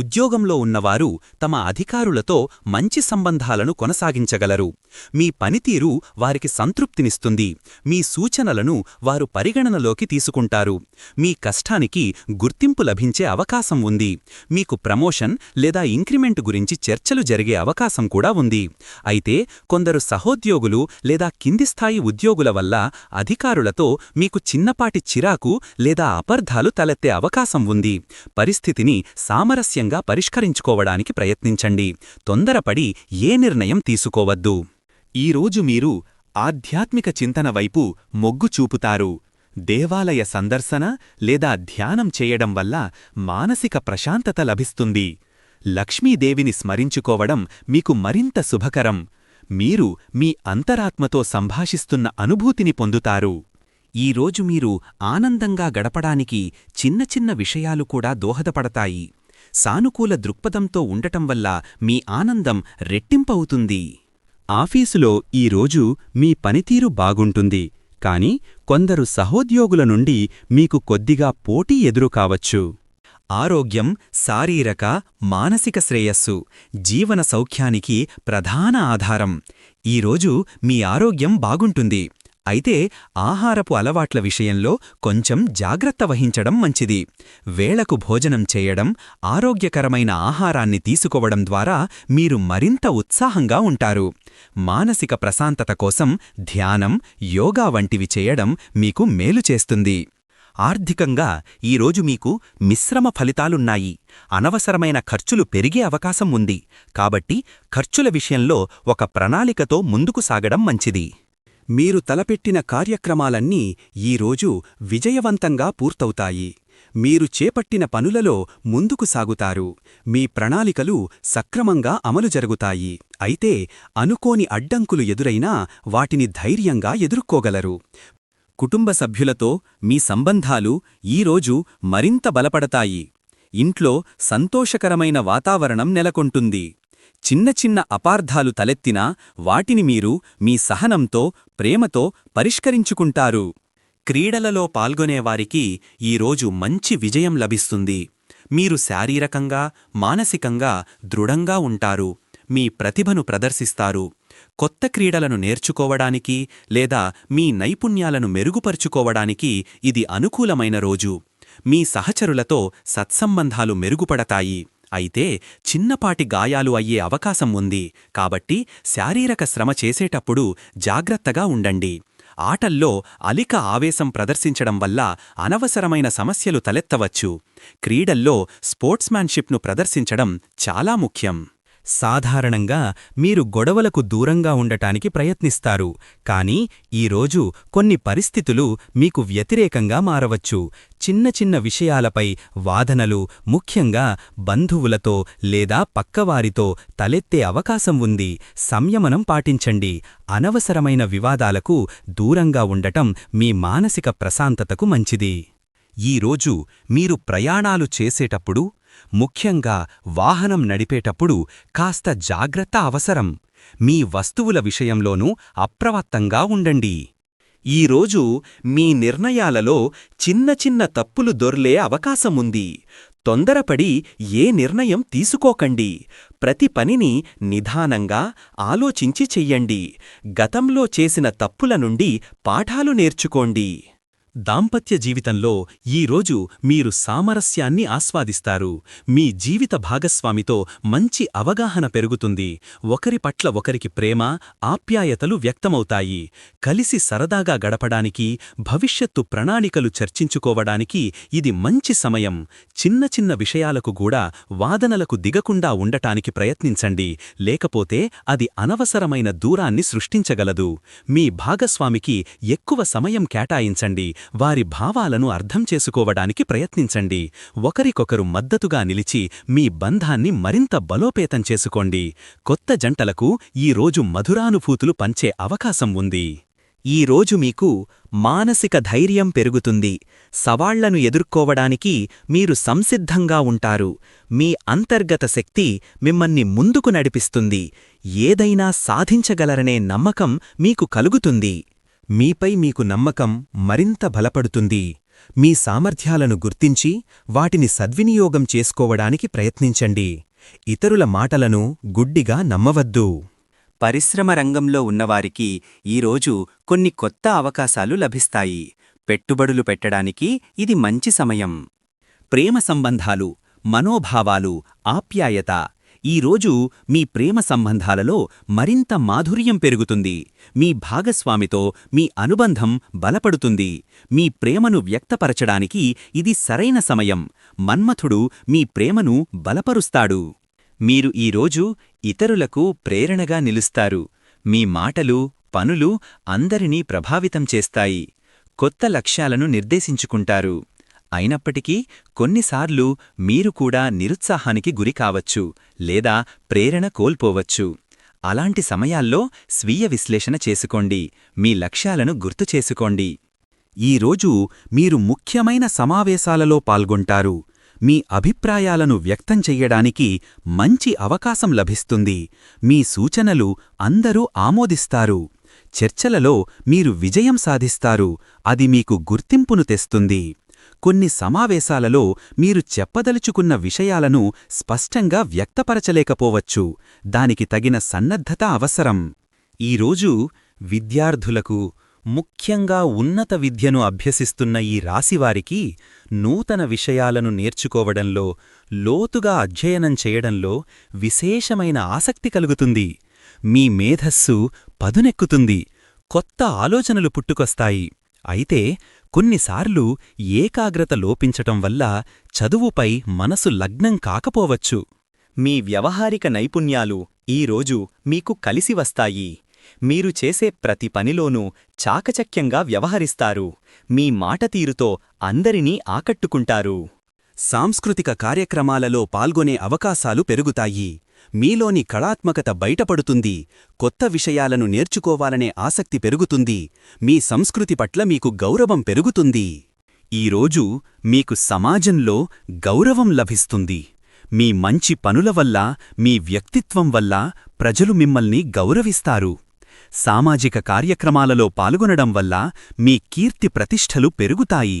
ఉద్యోగంలో ఉన్నవారు తమ అధికారులతో మంచి సంబంధాలను కొనసాగించగలరు. మీ పనితీరు వారికి సంతృప్తినిస్తుంది. మీ సూచనలను వారు పరిగణనలోకి తీసుకుంటారు. మీ కష్టానికి గుర్తింపు లభించే అవకాశం ఉంది. మీకు ప్రమోషన్ లేదా ఇంక్రిమెంట్ గురించి చర్చలు జరిగే అవకాశం కూడా ఉంది. అయితే కొందరు సహోద్యోగులు లేదా కింది స్థాయి ఉద్యోగుల వల్ల అధికారులతో మీకు చిన్నపాటి చిరాకు లేదా అపర్ధాలు తలెత్తే అవకాశం ఉంది. పరిస్థితిని సామరస్యం సామరస్యంగా పరిష్కరించుకోవడానికి ప్రయత్నించండి. తొందరపడి ఏ నిర్ణయం తీసుకోవద్దు. ఈరోజు మీరు ఆధ్యాత్మిక చింతన వైపు మొగ్గు చూపుతారు. దేవాలయ సందర్శన లేదా ధ్యానం చేయడం వల్ల మానసిక ప్రశాంతత లభిస్తుంది. లక్ష్మీదేవిని స్మరించుకోవడం మీకు మరింత శుభకరం. మీరు మీ అంతరాత్మతో సంభాషిస్తున్న అనుభూతిని పొందుతారు. ఈరోజు మీరు ఆనందంగా గడపడానికి చిన్న చిన్న విషయాలు కూడా దోహదపడతాయి. సానుకూల దృక్పథంతో ఉండటం వల్ల మీ ఆనందం రెట్టింపవుతుంది. ఆఫీసులో ఈరోజు మీ పనితీరు బాగుంటుంది కాని కొందరు సహోద్యోగుల నుండి మీకు కొద్దిగా పోటీ ఎదురుకావచ్చు ఆరోగ్యం శారీరక మానసిక శ్రేయస్సు జీవన సౌఖ్యానికి ప్రధాన ఆధారం. ఈరోజు మీ ఆరోగ్యం బాగుంటుంది. అయితే ఆహారపు అలవాట్ల విషయంలో కొంచెం జాగ్రత్త వహించడం మంచిది. వేళకు భోజనం చేయడం ఆరోగ్యకరమైన ఆహారాన్ని తీసుకోవడం ద్వారా మీరు మరింత ఉత్సాహంగా ఉంటారు. మానసిక ప్రశాంతత కోసం ధ్యానం యోగా వంటివి చేయడం మీకు మేలు చేస్తుంది. ఆర్థికంగా ఈరోజు మీకు మిశ్రమ ఫలితాలున్నాయి. అనవసరమైన ఖర్చులు పెరిగే అవకాశం ఉంది. కాబట్టి ఖర్చుల విషయంలో ఒక ప్రణాళికతో ముందుకు సాగడం మంచిది. మీరు తలపెట్టిన కార్యక్రమాలన్నీ ఈరోజు విజయవంతంగా పూర్తవుతాయి. మీరు చేపట్టిన పనులలో ముందుకు సాగుతారు. మీ ప్రణాళికలు సక్రమంగా అమలు జరుగుతాయి. అయితే అనుకోని అడ్డంకులు ఎదురైనా వాటిని ధైర్యంగా ఎదుర్కోగలరు. కుటుంబ సభ్యులతో మీ సంబంధాలు ఈరోజు మరింత బలపడతాయి. ఇంట్లో సంతోషకరమైన వాతావరణం నెలకొంటుంది. చిన్న చిన్న అపార్థాలు తలెత్తినా వాటిని మీరు మీ సహనంతో ప్రేమతో పరిష్కరించుకుంటారు. క్రీడలలో పాల్గొనేవారికి ఈరోజు మంచి విజయం లభిస్తుంది. మీరు శారీరకంగా మానసికంగా దృఢంగా ఉంటారు. మీ ప్రతిభను ప్రదర్శిస్తారు. కొత్త క్రీడలను నేర్చుకోవడానికి లేదా మీ నైపుణ్యాలను మెరుగుపరుచుకోవడానికి ఇది అనుకూలమైన రోజు. మీ సహచరులతో సత్సంబంధాలు మెరుగుపడతాయి. అయితే చిన్నపాటి గాయాలు అయ్యే అవకాశం ఉంది. కాబట్టి శారీరక శ్రమ చేసేటప్పుడు జాగ్రత్తగా ఉండండి. ఆటల్లో అలిక ఆవేశం ప్రదర్శించడం వల్ల అనవసరమైన సమస్యలు తలెత్తవచ్చు. క్రీడల్లో స్పోర్ట్స్మాన్షిప్ను ప్రదర్శించడం చాలా ముఖ్యం. సాధారణంగా మీరు గొడవలకు దూరంగా ఉండటానికి ప్రయత్నిస్తారు. కానీ ఈరోజు కొన్ని పరిస్థితులు మీకు వ్యతిరేకంగా మారవచ్చు. చిన్న చిన్న విషయాలపై వాదనలు ముఖ్యంగా బంధువులతో లేదా పక్కవారితో తలెత్తే అవకాశం ఉంది. సంయమనం పాటించండి. అనవసరమైన వివాదాలకు దూరంగా ఉండటం మీ మానసిక ప్రశాంతతకు మంచిది. ఈరోజు మీరు ప్రయాణాలు చేసేటప్పుడు ముఖ్యంగా వాహనం నడిపేటప్పుడు కాస్త జాగ్రత్త అవసరం. మీ వస్తువుల విషయంలోనూ అప్రమత్తంగా ఉండండి. ఈరోజు మీ నిర్ణయాలలో చిన్న చిన్న తప్పులు దొర్లే అవకాశముంది. తొందరపడి ఏ నిర్ణయం తీసుకోకండి. ప్రతి పనిని నిదానంగా ఆలోచించి చెయ్యండి. గతంలో చేసిన తప్పుల నుండి పాఠాలు నేర్చుకోండి. దాంపత్య జీవితంలో ఈరోజు మీరు సామరస్యాన్ని ఆస్వాదిస్తారు. మీ జీవిత భాగస్వామితో మంచి అవగాహన పెరుగుతుంది. ఒకరి పట్ల ఒకరికి ప్రేమ ఆప్యాయతలు వ్యక్తమవుతాయి. కలిసి సరదాగా గడపడానికి భవిష్యత్తు ప్రణాళికలు చర్చించుకోవడానికి ఇది మంచి సమయం. చిన్న చిన్న విషయాలకు కూడా వాదనలకు దిగకుండా ఉండటానికి ప్రయత్నించండి. లేకపోతే అది అనవసరమైన దూరాన్ని సృష్టించగలదు. మీ భాగస్వామికి ఎక్కువ సమయం కేటాయించండి. వారి భావాలను అర్థం చేసుకోవడానికి ప్రయత్నించండి. ఒకరికొకరు మద్దతుగా నిలిచి మీ బంధాన్ని మరింత బలోపేతం చేసుకోండి. కొత్త జంటలకు ఈ రోజు మధురానుభూతులు పంచే అవకాశం ఉంది. ఈరోజు మీకు మానసిక ధైర్యం పెరుగుతుంది. సవాళ్ళను ఎదుర్కోవడానికి మీరు సంసిద్ధంగా ఉంటారు. మీ అంతర్గత శక్తి మిమ్మల్ని ముందుకు నడిపిస్తుంది. ఏదైనా సాధించగలరనే నమ్మకం మీకు కలుగుతుంది. మీపై మీకు నమ్మకం మరింత బలపడుతుంది. మీ సామర్థ్యాలను గుర్తించి వాటిని సద్వినియోగం చేసుకోవడానికి ప్రయత్నించండి. ఇతరుల మాటలను గుడ్డిగా నమ్మవద్దు. పరిశ్రమ రంగంలో ఉన్నవారికి ఈరోజు కొన్ని కొత్త అవకాశాలు లభిస్తాయి. పెట్టుబడులు పెట్టడానికి ఇది మంచి సమయం. ప్రేమ సంబంధాలు మనోభావాలు ఆప్యాయత ఈరోజు మీ ప్రేమ సంబంధాలలో మరింత మాధుర్యం పెరుగుతుంది. మీ భాగస్వామితో మీ అనుబంధం బలపడుతుంది. మీ ప్రేమను వ్యక్తపరచడానికి ఇది సరైన సమయం. మన్మథుడు మీ ప్రేమను బలపరుస్తాడు. మీరు ఈరోజు ఇతరులకు ప్రేరణగా నిలుస్తారు. మీ మాటలు పనులు అందరినీ ప్రభావితం చేస్తాయి. కొత్త లక్ష్యాలను నిర్దేశించుకుంటారు. అయినప్పటికీ కొన్నిసార్లు మీరు కూడా నిరుత్సాహానికి గురికావచ్చు లేదా ప్రేరణ కోల్పోవచ్చు. అలాంటి సమయాల్లో స్వీయ విశ్లేషణ చేసుకోండి. మీ లక్ష్యాలను గుర్తు చేసుకోండి. ఈరోజు మీరు ముఖ్యమైన సమావేశాలలో పాల్గొంటారు. మీ అభిప్రాయాలను వ్యక్తం చెయ్యడానికి మంచి అవకాశం లభిస్తుంది. మీ సూచనలు అందరూ ఆమోదిస్తారు. చర్చలలో మీరు విజయం సాధిస్తారు. అది మీకు గుర్తింపును తెస్తుంది. కొన్ని సమావేశాలలో మీరు చెప్పదలుచుకున్న విషయాలను స్పష్టంగా వ్యక్తపరచలేకపోవచ్చు. దానికి తగిన సన్నద్ధత అవసరం. ఈరోజు విద్యార్థులకు ముఖ్యంగా ఉన్నత విద్యను అభ్యసిస్తున్న ఈ రాశివారికి నూతన విషయాలను నేర్చుకోవడంలో లోతుగా అధ్యయనం చేయడంలో విశేషమైన ఆసక్తి కలుగుతుంది. మీ మేధస్సు పదునెక్కుతుంది. కొత్త ఆలోచనలు పుట్టుకొస్తాయి. అయితే కొన్నిసార్లు ఏకాగ్రత లోపించటం వల్ల చదువుపై మనసు లగ్నం కాకపోవచ్చు. మీ వ్యవహారిక నైపుణ్యాలు ఈరోజు మీకు కలిసి వస్తాయి. మీరు చేసే ప్రతి పనిలోనూ చాకచక్యంగా వ్యవహరిస్తారు. మీ మాట తీరుతో అందరినీ ఆకట్టుకుంటారు. సాంస్కృతిక కార్యక్రమాలలో పాల్గొనే అవకాశాలు పెరుగుతాయి. మీలోని కళాత్మకత బయటపడుతుంది. కొత్త విషయాలను నేర్చుకోవాలనే ఆసక్తి పెరుగుతుంది. మీ సంస్కృతి పట్ల మీకు గౌరవం పెరుగుతుంది. ఈరోజు మీకు సమాజంలో గౌరవం లభిస్తుంది. మీ మంచి పనుల వల్ల మీ వ్యక్తిత్వం వల్ల ప్రజలు మిమ్మల్ని గౌరవిస్తారు. సామాజిక కార్యక్రమాలలో పాల్గొనడం వల్ల మీ కీర్తి ప్రతిష్టలు పెరుగుతాయి.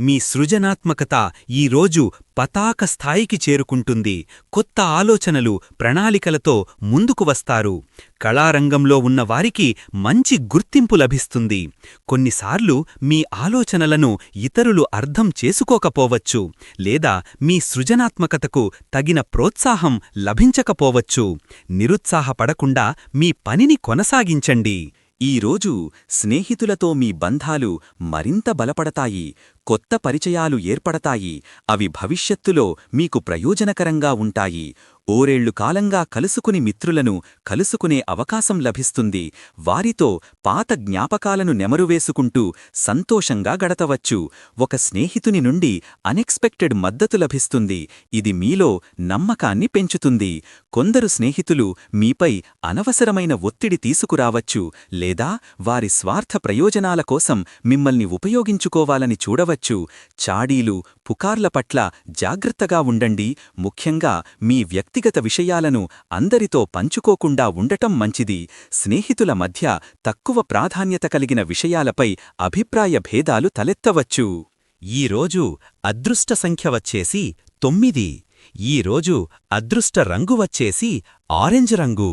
మీ సృజనాత్మకత ఈరోజు పతాక స్థాయికి చేరుకుంటుంది. కొత్త ఆలోచనలు ప్రణాళికలతో ముందుకు వస్తారు. కళారంగంలో ఉన్నవారికి మంచి గుర్తింపు లభిస్తుంది. కొన్నిసార్లు మీ ఆలోచనలను ఇతరులు అర్థం చేసుకోకపోవచ్చు లేదా మీ సృజనాత్మకతకు తగిన ప్రోత్సాహం లభించకపోవచ్చు. నిరుత్సాహపడకుండా మీ పనిని కొనసాగించండి. ఈరోజు స్నేహితులతో మీ బంధాలు మరింత బలపడతాయి. కొత్త పరిచయాలు ఏర్పడతాయి. అవి భవిష్యత్తులో మీకు ప్రయోజనకరంగా ఉంటాయి. ఓరేళ్ళు కాలంగా కలుసుకుని మిత్రులను కలుసుకునే అవకాశం లభిస్తుంది. వారితో పాత జ్ఞాపకాలను నెమరువేసుకుంటూ సంతోషంగా గడతవచ్చు. ఒక స్నేహితుని నుండి అనెక్స్పెక్టెడ్ మద్దతు లభిస్తుంది. ఇది మీలో నమ్మకాన్ని పెంచుతుంది. కొందరు స్నేహితులు మీపై అనవసరమైన ఒత్తిడి తీసుకురావచ్చు లేదా వారి స్వార్థ ప్రయోజనాల కోసం మిమ్మల్ని ఉపయోగించుకోవాలని చూడవచ్చు చాడీలు పుకార్ల పట్ల జాగ్రత్తగా ఉండండి. ముఖ్యంగా మీ వ్యక్తిగత విషయాలను అందరితో పంచుకోకుండా ఉండటం మంచిది. స్నేహితుల మధ్య తక్కువ ప్రాధాన్యత కలిగిన విషయాలపై అభిప్రాయ భేదాలు తలెత్తవచ్చు. ఈరోజు అదృష్ట సంఖ్య వచ్చేసి తొమ్మిది. ఈరోజు అదృష్ట రంగు వచ్చేసి ఆరెంజ్ రంగు.